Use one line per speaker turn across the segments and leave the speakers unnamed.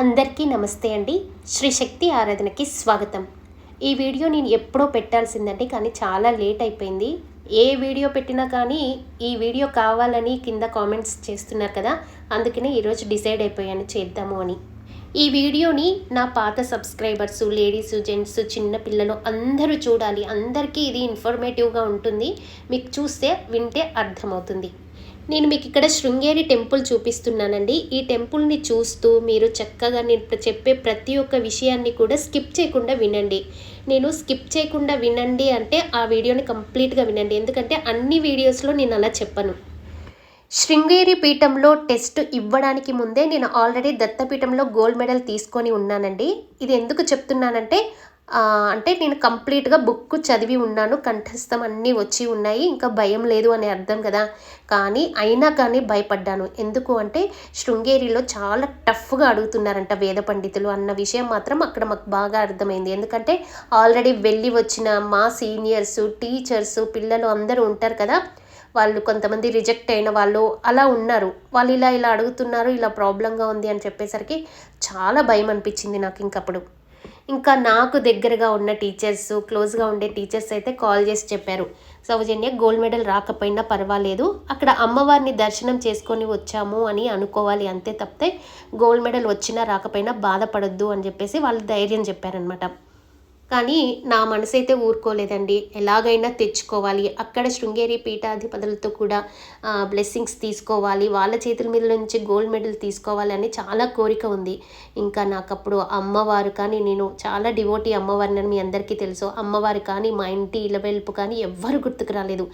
అందరికీ నమస్తే అండి. శ్రీ శక్తి ఆరాధనకి స్వాగతం. ఈ వీడియో నేను ఎప్పుడో పెట్టాల్సిందండి కానీ చాలా లేట్ అయిపోయింది. ఏ వీడియో పెట్టినా కానీ ఈ వీడియో కావాలని కింద కామెంట్స్ చేస్తున్నారు కదా అందుకనే ఈరోజు డిసైడ్ అయిపోయాను చేద్దాము అని. ఈ వీడియోని నా పాత సబ్స్క్రైబర్స్ లేడీస్ జెంట్స్ చిన్న పిల్లలు అందరూ చూడాలి. అందరికీ ఇది ఇన్ఫర్మేటివ్గా ఉంటుంది. మీకు చూస్తే వింటే అర్థమవుతుంది. నేను మీకు ఇక్కడ శృంగేరి టెంపుల్ చూపిస్తున్నానండి. ఈ టెంపుల్ని చూస్తూ మీరు చక్కగా నేను చెప్పే ప్రతి ఒక్క విషయాన్ని కూడా స్కిప్ చేయకుండా వినండి. నేను స్కిప్ చేయకుండా వినండి అంటే ఆ వీడియోని కంప్లీట్గా వినండి. ఎందుకంటే అన్ని వీడియోస్లో నేను అలా చెప్పను. శృంగేరి పీఠంలో టెస్ట్ ఇవ్వడానికి ముందే నేను ఆల్రెడీ దత్తపీఠంలో గోల్డ్ మెడల్ తీసుకొని ఉన్నానండి. ఇది ఎందుకు చెప్తున్నానంటే అంటే నేను కంప్లీట్గా బుక్ చదివి ఉన్నాను కంఠస్థం అన్నీ వచ్చి ఉన్నాయి ఇంకా భయం లేదు అనే అర్థం కదా. కానీ అయినా కానీ భయపడ్డాను. ఎందుకు అంటే శృంగేరిలో చాలా టఫ్గా అడుగుతున్నారంట వేద పండితులు అన్న విషయం మాత్రం అక్కడ మాకు బాగా అర్థమైంది. ఎందుకంటే ఆల్రెడీ వెళ్ళి వచ్చిన మా సీనియర్స్ టీచర్స్ పిల్లలు అందరూ ఉంటారు కదా. వాళ్ళు కొంతమంది రిజెక్ట్ అయిన వాళ్ళు అలా ఉన్నారు. వాళ్ళు ఇలా ఇలా అడుగుతున్నారు ఇలా ప్రాబ్లంగా ఉంది అని చెప్పేసరికి చాలా భయం అనిపించింది నాకు ఇంకప్పుడు. ఇంకా నాకు దగ్గరగా ఉన్న టీచర్స్ క్లోజ్గా ఉండే టీచర్స్ అయితే కాల్ చేసి చెప్పారు. సౌజన్య గోల్డ్ మెడల్ రాకపోయినా పర్వాలేదు. అక్కడ అమ్మవారిని దర్శనం చేసుకొని వచ్చాము అని అనుకోవాలి. అంతే తప్పితే గోల్డ్ మెడల్ వచ్చినా రాకపోయినా బాధపడొద్దు అని చెప్పేసి వాళ్ళు ధైర్యం చెప్పారనమాట కానీ నా మనసు అయితే ఊరుకోలేదండి. ఎలాగైనా తెచ్చుకోవాలి. అక్కడ శృంగేరి పీఠాధిపతులతో కూడా బ్లెస్సింగ్స్ తీసుకోవాలి. వాళ్ళ చేతుల మీద నుంచి గోల్డ్ మెడల్ తీసుకోవాలి అని చాలా కోరిక ఉంది. ఇంకా నాకు అప్పుడు అమ్మవారు కానీ నేను చాలా డివోటీ అమ్మవారిని అని మీ అందరికీ తెలుసు. అమ్మవారు కానీ మా ఇంటి ఇలవెల్పు కానీ ఎవ్వరు గుర్తుకు రాలేదు.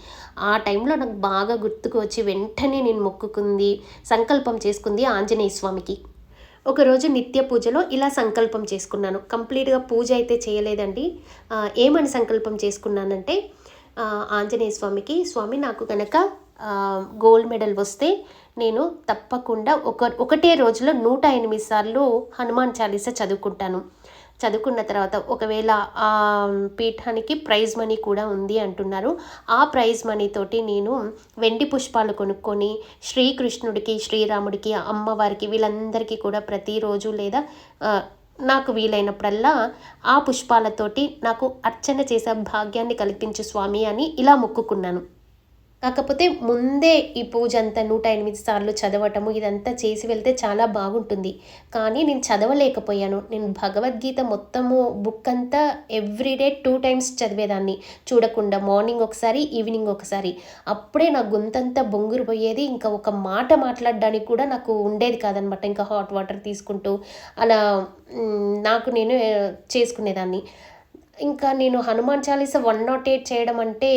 ఆ టైంలో నాకు బాగా గుర్తుకు వచ్చి వెంటనే నేను మొక్కుకుంది సంకల్పం చేసుకుంది ఆంజనేయ స్వామికి. ఒకరోజు నిత్య పూజలో ఇలా సంకల్పం చేసుకున్నాను. కంప్లీట్గా పూజ అయితే చేయలేదండి. ఏమని సంకల్పం చేసుకున్నానంటే ఆంజనేయ స్వామికి స్వామి నాకు కనుక గోల్డ్ మెడల్ వస్తే నేను తప్పకుండా ఒక ఒకటే రోజులో నూట ఎనిమిది సార్లు హనుమాన్ చాలీసా చదువుకుంటాను. చదువుకున్న తర్వాత ఒకవేళ ఆ పీఠానికి ప్రైజ్ మనీ కూడా ఉంది అంటున్నారు. ఆ ప్రైజ్ మనీతోటి నేను వెండి పుష్పాలు కొనుక్కొని శ్రీకృష్ణుడికి శ్రీరాముడికి అమ్మవారికి వీళ్ళందరికీ కూడా ప్రతిరోజు లేదా నాకు వీలైనప్పుడల్లా ఆ పుష్పాలతోటి నాకు అర్చన చేసే భాగ్యాన్ని కల్పించు స్వామి అని ఇలా మొక్కుకున్నాను. కాకపోతే ముందే ఈ పూజ అంతా నూట ఎనిమిది సార్లు చదవటము ఇదంతా చేసి వెళ్తే చాలా బాగుంటుంది. కానీ నేను చదవలేకపోయాను. నేను భగవద్గీత మొత్తము బుక్ అంతా ఎవ్రీడే టూ టైమ్స్ చదివేదాన్ని. చూడకుండా మార్నింగ్ ఒకసారి ఈవినింగ్ ఒకసారి. అప్పుడే నా గొంతంతా బొంగురు పోయేది. ఇంకా ఒక మాట మాట్లాడడానికి కూడా నాకు ఉండేది కాదనమాట. ఇంకా హాట్ వాటర్ తీసుకుంటూ అలా నాకు నేను చేసుకునేదాన్ని. ఇంకా నేను Hanuman Chalisa one nought eight చేయడం అంటే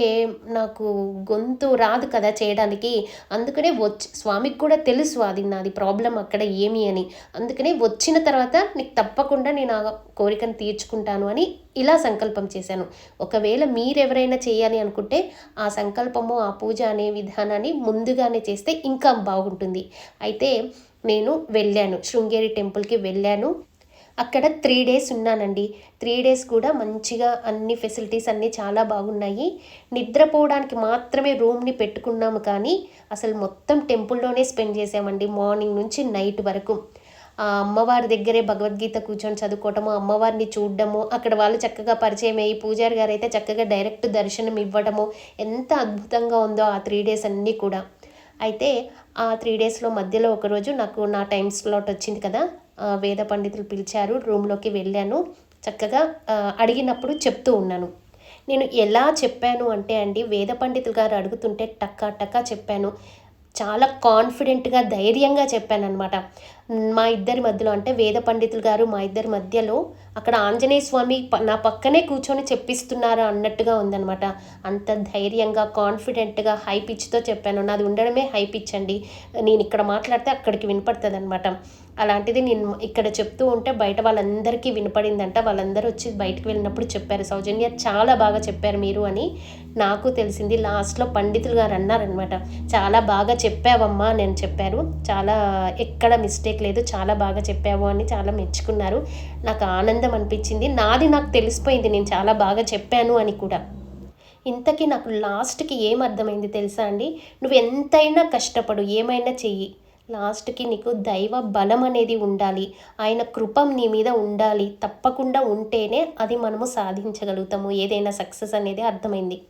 నాకు గొంతు రాదు కదా చేయడానికి. అందుకనే వచ్చి స్వామికి కూడా తెలుసు అది నాది ప్రాబ్లం అక్కడ ఏమి అని. అందుకనే వచ్చిన తర్వాత నీకు తప్పకుండా నేను ఆ కోరికను తీర్చుకుంటాను అని ఇలా సంకల్పం చేశాను. ఒకవేళ మీరెవరైనా చేయాలి అనుకుంటే ఆ సంకల్పము ఆ పూజ అనే విధానాన్ని ముందుగానే చేస్తే ఇంకా బాగుంటుంది. అయితే నేను వెళ్ళాను శృంగేరి టెంపుల్కి వెళ్ళాను. అక్కడ త్రీ డేస్ ఉన్నానండి. త్రీ డేస్ కూడా మంచిగా అన్ని ఫెసిలిటీస్ అన్నీ చాలా బాగున్నాయి. నిద్రపోవడానికి మాత్రమే రూమ్ని పెట్టుకున్నాము కానీ అసలు మొత్తం టెంపుల్లోనే స్పెండ్ చేసామండి మార్నింగ్ నుంచి నైట్ వరకు. ఆ అమ్మవారి దగ్గరే భగవద్గీత కూర్చొని చదువుకోవటము అమ్మవారిని చూడడము అక్కడ వాళ్ళు చక్కగా పరిచయం అయ్యి పూజారి గారు అయితే చక్కగా డైరెక్ట్ దర్శనం ఇవ్వడము ఎంత అద్భుతంగా ఉందో ఆ త్రీ డేస్ అన్నీ కూడా. అయితే ఆ త్రీ డేస్లో మధ్యలో ఒకరోజు నాకు నా టైం స్లాట్ వచ్చింది కదా వేద పండితులు పిలిచారు రూమ్లోకి వెళ్ళాను. చక్కగా అడిగినప్పుడు చెప్తూ ఉన్నాను. నేను ఎలా చెప్పాను అంటే అండి వేద పండితులు గారు అడుగుతుంటే టక్కా టక్కా చెప్పాను. చాలా కాన్ఫిడెంట్గా ధైర్యంగా చెప్పానన్నమాట. మా ఇద్దరి మధ్యలో అంటే వేద పండితులు గారు మా ఇద్దరి మధ్యలో అక్కడ ఆంజనేయ స్వామి ప- నా పక్కనే కూర్చొని చెప్పిస్తున్నారు అన్నట్టుగా ఉందన్నమాట. అంత ధైర్యంగా కాన్ఫిడెంట్గా హై పిచ్తో చెప్పాను. నాది ఉండడమే హై పిచ్ అండి. నేను ఇక్కడ మాట్లాడితే అక్కడికి వినపడుతుంది అనమాట అలాంటిది నేను ఇక్కడ చెప్తూ ఉంటే బయట వాళ్ళందరికీ వినపడిందంట. వాళ్ళందరూ వచ్చి బయటకు వెళ్ళినప్పుడు చెప్పారు సౌజన్య చాలా బాగా చెప్పారు మీరు అని నాకు తెలిసింది. లాస్ట్లో పండితులు గారు అన్నారనమాట చాలా బాగా చెప్పావమ్మా నేను చెప్పారు. చాలా ఎక్కడ మిస్టేక్ లేదు. చాలా బాగా చెప్పావు అని చాలా మెచ్చుకున్నారు. నాకు ఆనందం అనిపించింది. నాది నాకు తెలిసిపోయింది. నేను చాలా బాగా చెప్పాను అని కూడా. ఇంతకీ నాకు లాస్ట్కి ఏం అర్థమైంది తెలుసా అండి? నువ్వు ఎంతైనా కష్టపడు. ఏమైనా చెయ్యి. లాస్ట్కి నీకు దైవ బలం అనేది ఉండాలి. ఆయన కృపం నీ మీద ఉండాలి. తప్పకుండా ఉంటేనే అది మనము సాధించగలుగుతాము. ఏదైనా సక్సెస్ అనేది అర్థమైంది.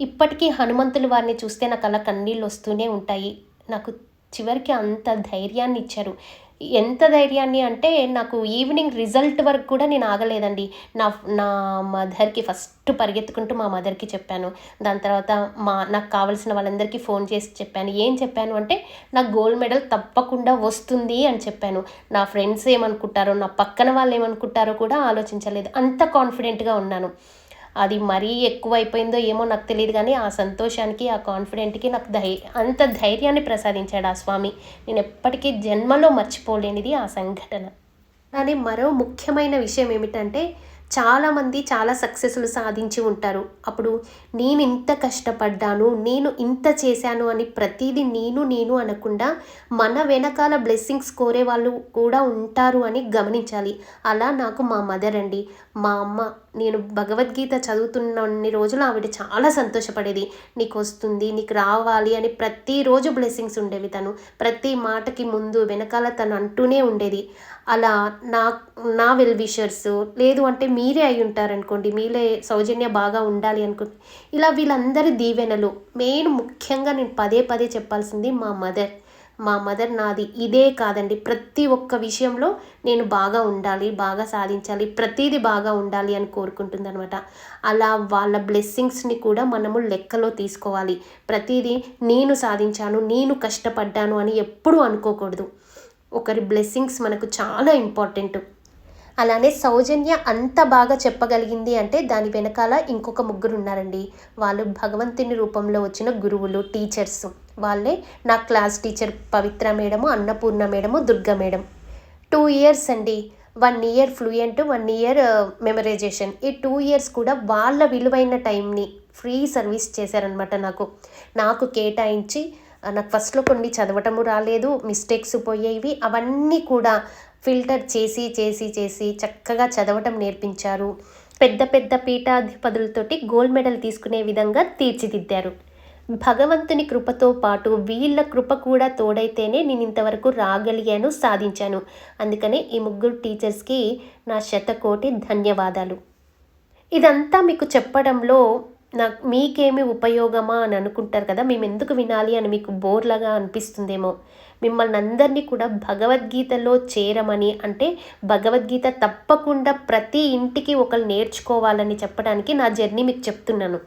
ఇప్పటికీ హనుమంతులు వారిని చూస్తే నాకు అలా కన్నీళ్ళు వస్తూనే ఉంటాయి. నాకు చివరికి అంత ధైర్యాన్ని ఇచ్చారు ఎంత ధైర్యాన్ని అంటే నాకు ఈవినింగ్ రిజల్ట్ వరకు కూడా నేను ఆగలేదండి. నా నా మదర్కి ఫస్ట్ పరిగెత్తుకుంటూ మా మదర్కి చెప్పాను. దాని తర్వాత మా నాకు కావాల్సిన వాళ్ళందరికీ ఫోన్ చేసి చెప్పాను. ఏం చెప్పాను అంటే నాకు గోల్డ్ మెడల్ తప్పకుండా వస్తుంది అని చెప్పాను. నా ఫ్రెండ్స్ ఏమనుకుంటారో నా పక్కన వాళ్ళు ఏమనుకుంటారో కూడా ఆలోచించలేదు. అంత కాన్ఫిడెంట్గా ఉన్నాను. అది మరీ ఎక్కువైపోయిందో ఏమో నాకు తెలియదు కానీ ఆ సంతోషానికి ఆ కాన్ఫిడెంట్కి నాకు ధై అంత ధైర్యాన్ని ప్రసాదించాడు ఆ స్వామి. నేను ఎప్పటికీ జన్మలో మర్చిపోలేనిది ఆ సంఘటన. కానీ మరో ముఖ్యమైన విషయం ఏమిటంటే చాలామంది చాలా సక్సెస్లు సాధించి ఉంటారు. అప్పుడు నేను ఇంత కష్టపడ్డాను నేను ఇంత చేశాను అని ప్రతిదీ నేను నేను అనకుండా మన వెనకాల బ్లెస్సింగ్స్ కోరే వాళ్ళు కూడా ఉంటారు అని గమనించాలి. అలా నాకు మా మదర్ అండి మా అమ్మ నేను భగవద్గీత చదువుతున్నన్ని రోజులు ఆవిడ చాలా సంతోషపడేది. నీకు వస్తుంది నీకు రావాలి అని ప్రతిరోజు బ్లెస్సింగ్స్ ఉండేవి తను. ప్రతి మాటకి ముందు వెనకాల తను అంటూనే ఉండేది. అలా నా నా వెల్ విషర్స్ లేదు అంటే మీరే అయి ఉంటారనుకోండి మీరే సౌజన్య బాగా ఉండాలి అనుకుంటే. ఇలా వీళ్ళందరి దీవెనలు మెయిన్ ముఖ్యంగా నేను పదే పదే చెప్పాల్సింది మా మదర్ మా మదర్ నాది ఇదే కాదండి. ప్రతి ఒక్క విషయంలో నేను బాగా ఉండాలి బాగా సాధించాలి ప్రతిదీ బాగా ఉండాలి అని కోరుకుంటుందనమాట అలా వాళ్ళ బ్లెస్సింగ్స్ని కూడా మనము లెక్కలో తీసుకోవాలి. ప్రతిదీ నేను సాధించాను నేను కష్టపడ్డాను అని ఎప్పుడూ అనుకోకూడదు. ఒకరి బ్లెస్సింగ్స్ మనకు చాలా ఇంపార్టెంట్. అలానే సౌజన్య అంత బాగా చెప్పగలిగింది అంటే దాని వెనకాల ఇంకొక ముగ్గురు ఉన్నారండి వాళ్ళు భగవంతుని రూపంలో వచ్చిన గురువులు టీచర్స్. వాళ్ళే నా class teacher Pavitra madam Annapurna madam Durga madam two years అండి. One year fluent one year memorization. ఈ టూ ఇయర్స్ కూడా వాళ్ళ విలువైన టైంని ఫ్రీ సర్వీస్ చేశారనమాట నాకు. నాకు కేటాయించి నాకు ఫస్ట్లో కొన్ని చదవటము రాలేదు మిస్టేక్స్ పోయేవి అవన్నీ కూడా ఫిల్టర్ చేసి చేసి చేసి చక్కగా చదవటం నేర్పించారు. పెద్ద పెద్ద పీఠాధిపతులతోటి గోల్డ్ మెడల్ తీసుకునే విధంగా తీర్చిదిద్దారు. భగవంతుని కృపతో పాటు వీళ్ళ కృప కూడా తోడైతేనే నేను ఇంతవరకు రాగలిగాను సాధించాను. అందుకనే ఈ ముగ్గురు టీచర్స్కి నా శతకోటి ధన్యవాదాలు. ఇదంతా మీకు చెప్పడంలో నాకు మీకేమి ఉపయోగమా అని అనుకుంటారు కదా మేము ఎందుకు వినాలి అని మీకు బోర్లాగా అనిపిస్తుందేమో. మిమ్మల్ని అందరినీ కూడా భగవద్గీతలో చేరమని అంటే భగవద్గీత తప్పకుండా ప్రతి ఇంటికి ఒకరు నేర్చుకోవాలని చెప్పడానికి నా జర్నీ మీకు చెప్తున్నాను.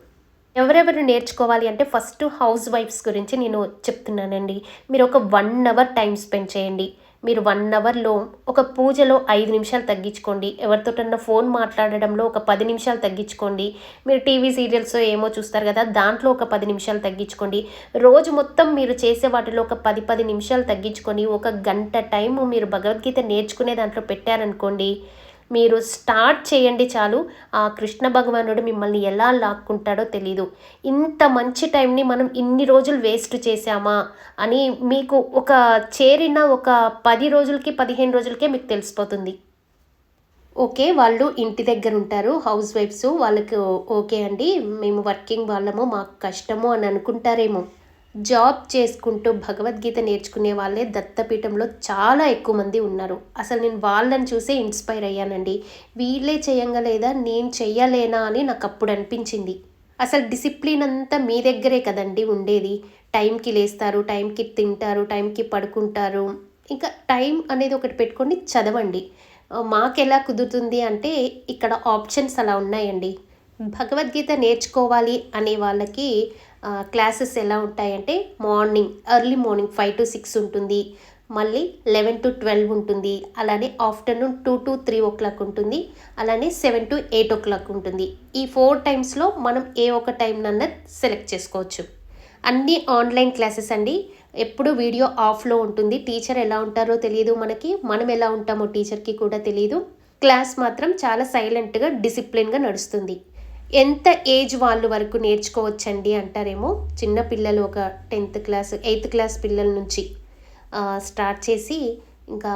ఎవరెవరు నేర్చుకోవాలి అంటే ఫస్ట్ హౌస్ వైఫ్స్ గురించి నేను చెప్తున్నానండి. మీరు ఒక వన్ అవర్ టైం స్పెండ్ చేయండి. మీరు వన్ అవర్లో ఒక పూజలో ఐదు నిమిషాలు తగ్గించుకోండి. ఎవరితోటన్నా ఫోన్ మాట్లాడడంలో ఒక పది నిమిషాలు తగ్గించుకోండి. మీరు టీవీ సీరియల్స్ ఏమో చూస్తారు కదా దాంట్లో ఒక పది నిమిషాలు తగ్గించుకోండి. రోజు మొత్తం మీరు చేసే వాటిలో ఒక పది పది నిమిషాలు తగ్గించుకొని ఒక గంట టైము మీరు భగవద్గీత నేర్చుకునే దాంట్లో పెట్టారనుకోండి మీరు స్టార్ట్ చేయండి చాలు. ఆ కృష్ణ భగవానుడు మిమ్మల్ని ఎలా లాక్కుంటాడో తెలీదు. ఇంత మంచి టైంని మనం ఇన్ని రోజులు వేస్ట్ చేసామా అని మీకు ఒక చేరిన ఒక పది రోజులకి పదిహేను రోజులకే మీకు తెలిసిపోతుంది. ఓకే వాళ్ళు ఇంటి దగ్గర ఉంటారు హౌస్ వైఫ్స్. వాళ్ళకు ఓకే అండి. మేము వర్కింగ్ వాళ్ళము మాకు కష్టము అని అనుకుంటారేమో. జాబ్ చేసుకుంటూ భగవద్గీత నేర్చుకునే వాళ్ళే దత్తపీఠంలో చాలా ఎక్కువ మంది ఉన్నారు. అసలు నేను వాళ్ళని చూసే ఇన్స్పైర్ అయ్యానండి. వీళ్ళే చేయగలేదా నేను చెయ్యలేనా అని నాకు అప్పుడు అనిపించింది. అసలు డిసిప్లిన్ అంతా మీ దగ్గరే కదండి ఉండేది. టైంకి లేస్తారు టైంకి తింటారు టైంకి పడుకుంటారు. ఇంకా టైం అనేది ఒకటి పెట్టుకొని చదవండి. మాకు ఎలా కుదురుతుంది అంటే ఇక్కడ ఆప్షన్స్ అలా ఉన్నాయండి. భగవద్గీత నేర్చుకోవాలి అనే వాళ్ళకి క్లాసెస్ ఎలా ఉంటాయంటే morning early morning five to six ఉంటుంది. మళ్ళీ లెవెన్ టు ట్వెల్వ్ ఉంటుంది. అలానే afternoon two to three o'clock ఉంటుంది. అలానే seven to eight o'clock ఉంటుంది. ఈ ఫోర్ టైమ్స్లో మనం ఏ ఒక టైం నన్న సెలెక్ట్ చేసుకోవచ్చు. అన్నీ ఆన్లైన్ క్లాసెస్ అండి. ఎప్పుడు వీడియో ఆఫ్లో ఉంటుంది. టీచర్ ఎలా ఉంటారో తెలియదు మనకి. మనం ఎలా ఉంటామో టీచర్కి కూడా తెలియదు. క్లాస్ మాత్రం చాలా సైలెంట్గా డిసిప్లిన్గా నడుస్తుంది. ఎంత ఏజ్ వాళ్ళు వరకు నేర్చుకోవచ్చండి అంటారేమో? చిన్న పిల్లలు ఒక టెన్త్ క్లాస్ ఎయిత్ క్లాస్ పిల్లల నుంచి స్టార్ట్ చేసి ఇంకా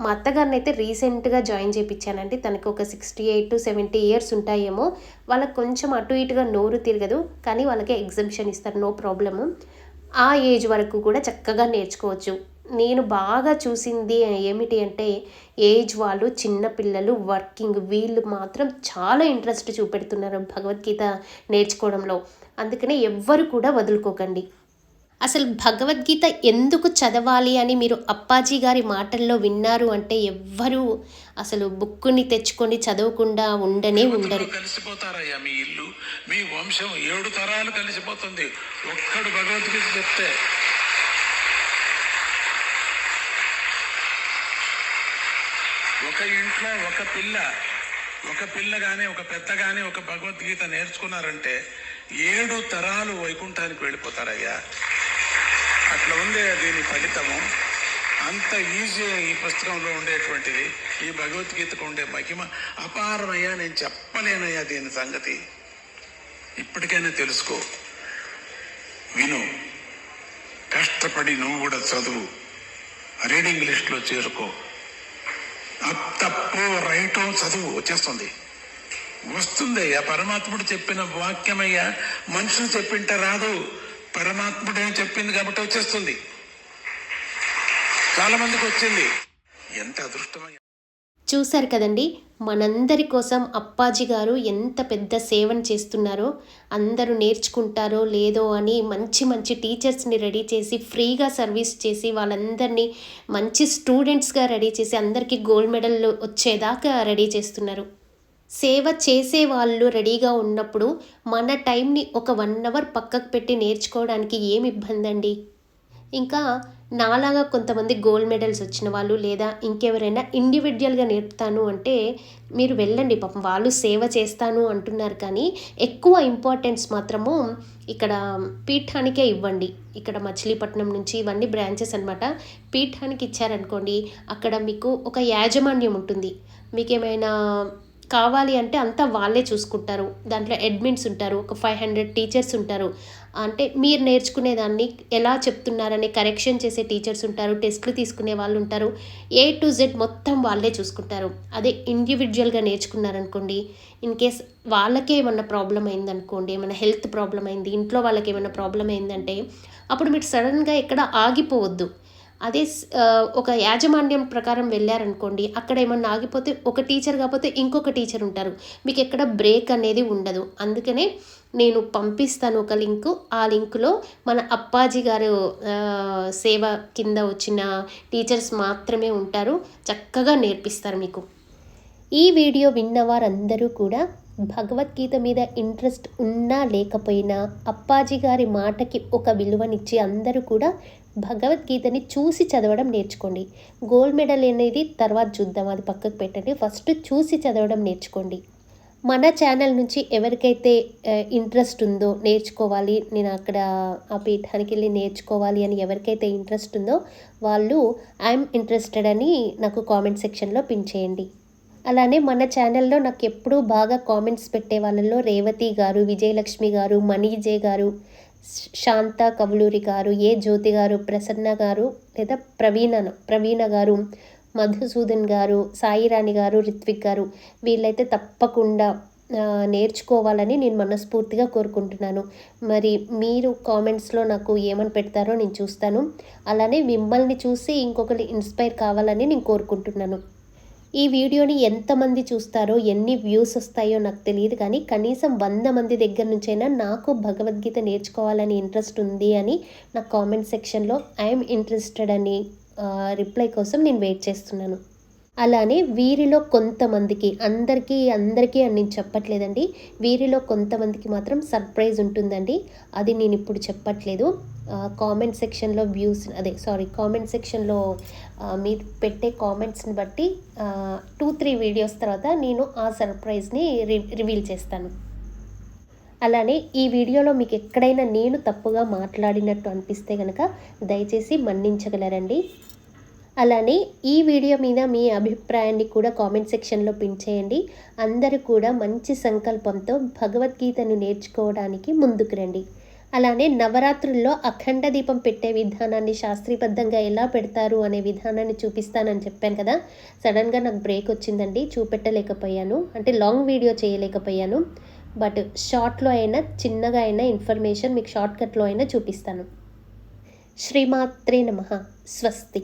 మా అత్తగారిని అయితే రీసెంట్గా జాయిన్ చేయించానండి తనకు ఒక sixty eight to seventy years ఉంటాయేమో. వాళ్ళకి కొంచెం అటు ఇటుగా నోరు తిరగదు కానీ వాళ్ళకి ఎగ్జిబిషన్ ఇస్తారు నో ప్రాబ్లము. ఆ ఏజ్ వరకు కూడా చక్కగా నేర్చుకోవచ్చు. నేను బాగా చూసింది ఏమిటి అంటే ఏజ్ వాళ్ళు చిన్నపిల్లలు వర్కింగ్ వీళ్ళు మాత్రం చాలా ఇంట్రెస్ట్ చూపెడుతున్నారు భగవద్గీత నేర్చుకోవడంలో. అందుకనే ఎవ్వరు కూడా వదులుకోకండి. అసలు భగవద్గీత ఎందుకు చదవాలి అని మీరు అప్పాజీ గారి మాటల్లో విన్నారు అంటే ఎవ్వరూ అసలు బుక్కుని తెచ్చుకొని చదవకుండా ఉండనే ఉండరు.
కలిసిపోతారయ్యా మీ ఇల్లు. మీ వంశం ఏడు తరాలు కలిసిపోతుంది. ఒక్కడు భగవద్గీత చెప్తే ఒక ఇంట్లో ఒక పిల్ల ఒక పిల్ల కానీ ఒక పెద్ద కానీ ఒక భగవద్గీత నేర్చుకున్నారంటే ఏడు తరాలు వైకుంఠానికి వెళ్ళిపోతారయ్యా. అట్లా ఉందే దీని ఫలితము. అంత ఈజీ ఈ పుస్తకంలో ఉండేటువంటిది. ఈ భగవద్గీతకు ఉండే మహిమ అపారమయ్యా నేను చెప్పలేనయ్యా దీని సంగతి. ఇప్పటికైనా తెలుసుకో. విను. కష్టపడి నువ్వు కూడా చదువు. రీడింగ్ లిస్ట్లో చేరుకో. తప్పు రైటో చదువు వచ్చేస్తుంది. వస్తుందయ్యా పరమాత్ముడు చెప్పిన వాక్యమయ్యా మనుషులు చెప్పింటే రాదు పరమాత్ముడే చెప్పింది కాబట్టి వచ్చేస్తుంది. చాలా మందికి వచ్చింది. ఎంత అదృష్టమయ్యా.
చూశారు కదండి మనందరి కోసం అప్పాజీ గారు ఎంత పెద్ద సేవను చేస్తున్నారో అందరూ నేర్చుకుంటారో లేదో అని మంచి మంచి టీచర్స్ని రెడీ చేసి ఫ్రీగా సర్వీస్ చేసి వాళ్ళందరినీ మంచి స్టూడెంట్స్గా రెడీ చేసి అందరికీ గోల్డ్ మెడల్ వచ్చేదాకా రెడీ చేస్తున్నారు. సేవ చేసే వాళ్ళు రెడీగా ఉన్నప్పుడు మన టైంని ఒక వన్ అవర్ పక్కకు పెట్టి నేర్చుకోవడానికి ఏమి ఇబ్బంది అండి ఇంకా నాలాగా కొంతమంది గోల్డ్ మెడల్స్ వచ్చిన వాళ్ళు లేదా ఇంకెవరైనా ఇండివిజువల్గా నేర్పుతాను అంటే మీరు వెళ్ళండి పాపం వాళ్ళు సేవ చేస్తాను అంటున్నారు కానీ ఎక్కువ ఇంపార్టెన్స్ మాత్రము ఇక్కడ పీఠానికే ఇవ్వండి. ఇక్కడ మచిలీపట్నం నుంచి ఇవన్నీ బ్రాంచెస్ అనమాట పీఠానికి ఇచ్చారనుకోండి అక్కడ మీకు ఒక యాజమాన్యం ఉంటుంది. మీకేమైనా కావాలి అంటే అంతా వాళ్ళే చూసుకుంటారు. దాంట్లో అడ్మిన్స్ ఉంటారు ఒక ఫైవ్ హండ్రెడ్ టీచర్స్ ఉంటారు. అంటే మీరు నేర్చుకునే దాన్ని ఎలా చెప్తున్నారని కరెక్షన్ చేసే టీచర్స్ ఉంటారు టెస్ట్లు తీసుకునే వాళ్ళు ఉంటారు ఏ టు జెడ్ మొత్తం వాళ్ళే చూసుకుంటారు. అదే ఇండివిజువల్గా నేర్చుకున్నారనుకోండి ఇన్ కేస్ వాళ్ళకే ఏమన్నా ప్రాబ్లం అయిందనుకోండి ఏమైనా హెల్త్ ప్రాబ్లం అయింది ఇంట్లో వాళ్ళకి ఏమైనా ప్రాబ్లం అయిందంటే అప్పుడు మీరు సడన్గా ఎక్కడ ఆగిపోవద్దు. అదే ఒక యాజమాన్యం ప్రకారం వెళ్ళారనుకోండి అక్కడ ఏమన్నా ఆగిపోతే ఒక టీచర్ కాకపోతే ఇంకొక టీచర్ ఉంటారు. మీకు ఎక్కడ బ్రేక్ అనేది ఉండదు. అందుకనే నేను పంపిస్తాను ఒక లింకు. ఆ లింకులో మన అప్పాజీ గారు సేవ కింద వచ్చిన టీచర్స్ మాత్రమే ఉంటారు. చక్కగా నేర్పిస్తారు మీకు. ఈ వీడియో విన్న వారందరూ కూడా భగవద్గీత మీద ఇంట్రెస్ట్ ఉన్నా లేకపోయినా అప్పాజీ గారి మాటకి ఒక విలువనిచ్చి అందరూ కూడా భగవద్గీతని చూసి చదవడం నేర్చుకోండి. గోల్డ్ మెడల్ అనేది తర్వాత చూద్దాం అది పక్కకు పెట్టండి. ఫస్ట్ చూసి చదవడం నేర్చుకోండి. మన ఛానల్ నుంచి ఎవరికైతే ఇంట్రెస్ట్ ఉందో నేర్చుకోవాలి నేను అక్కడ ఆ పీఠానికి వెళ్ళి నేర్చుకోవాలి అని ఎవరికైతే ఇంట్రెస్ట్ ఉందో వాళ్ళు ఐఎమ్ ఇంట్రెస్టెడ్ అని నాకు కామెంట్ సెక్షన్లో పిన్ చేయండి. అలానే మన ఛానల్లో నాకు ఎప్పుడూ బాగా కామెంట్స్ పెట్టే వాళ్ళలో రేవతి గారు విజయలక్ష్మి గారు మనీజే గారు శాంత కవులూరి గారు ఏ జ్యోతి గారు ప్రసన్న గారు లేదా ప్రవీణ ప్రవీణ గారు మధుసూదన్ గారు సాయిరాణి గారు రిత్విక్ గారు వీళ్ళైతే తప్పకుండా నేర్చుకోవాలని నేను మనస్ఫూర్తిగా కోరుకుంటున్నాను. మరి మీరు కామెంట్స్లో నాకు ఏమని పెడతారో నేను చూస్తాను. అలానే మిమ్మల్ని చూసి ఇంకొకరు ఇన్స్పైర్ కావాలని నేను కోరుకుంటున్నాను. ఈ వీడియోని ఎంతమంది చూస్తారో ఎన్ని వ్యూస్ వస్తాయో నాకు తెలియదు కానీ కనీసం వంద మంది దగ్గర నుంచైనా నాకు భగవద్గీత నేర్చుకోవాలని ఇంట్రెస్ట్ ఉంది అని నా కామెంట్ సెక్షన్లో ఐఎమ్ ఇంట్రెస్టెడ్ అని రిప్లై కోసం నేను వెయిట్ చేస్తున్నాను. అలానే వీరిలో కొంతమందికి అందరికీ అందరికీ అని నేను చెప్పట్లేదండి. వీరిలో కొంతమందికి మాత్రం సర్ప్రైజ్ ఉంటుందండి. అది నేను ఇప్పుడు చెప్పట్లేదు. కామెంట్ సెక్షన్లో వ్యూస్ అదే సారీ కామెంట్ సెక్షన్లో మీరు పెట్టే కామెంట్స్ని బట్టి టూ త్రీ వీడియోస్ తర్వాత నేను ఆ సర్ప్రైజ్ని రి రివీల్ చేస్తాను. అలానే ఈ వీడియోలో మీకు ఎక్కడైనా నేను తప్పుగా మాట్లాడినట్టు అనిపిస్తే కనుక దయచేసి మన్నించగలరండి. అలానే ఈ వీడియో మీద మీ అభిప్రాయాన్ని కూడా కామెంట్ సెక్షన్లో పిన్ చేయండి. అందరూ కూడా మంచి సంకల్పంతో భగవద్గీతను నేర్చుకోవడానికి ముందుకు రండి. అలానే నవరాత్రుల్లో అఖండ దీపం పెట్టే విధానాన్ని శాస్త్రీబద్ధంగా ఎలా పెడతారు అనే విధానాన్ని చూపిస్తానని చెప్పాను కదా. సడన్గా నాకు బ్రేక్ వచ్చిందండి చూపెట్టలేకపోయాను. అంటే లాంగ్ వీడియో చేయలేకపోయాను. బట్ షార్ట్లో అయినా చిన్నగా అయినా ఇన్ఫర్మేషన్ మీకు షార్ట్కట్లో అయినా చూపిస్తాను. శ్రీమాత్రే నమ. స్వస్తి.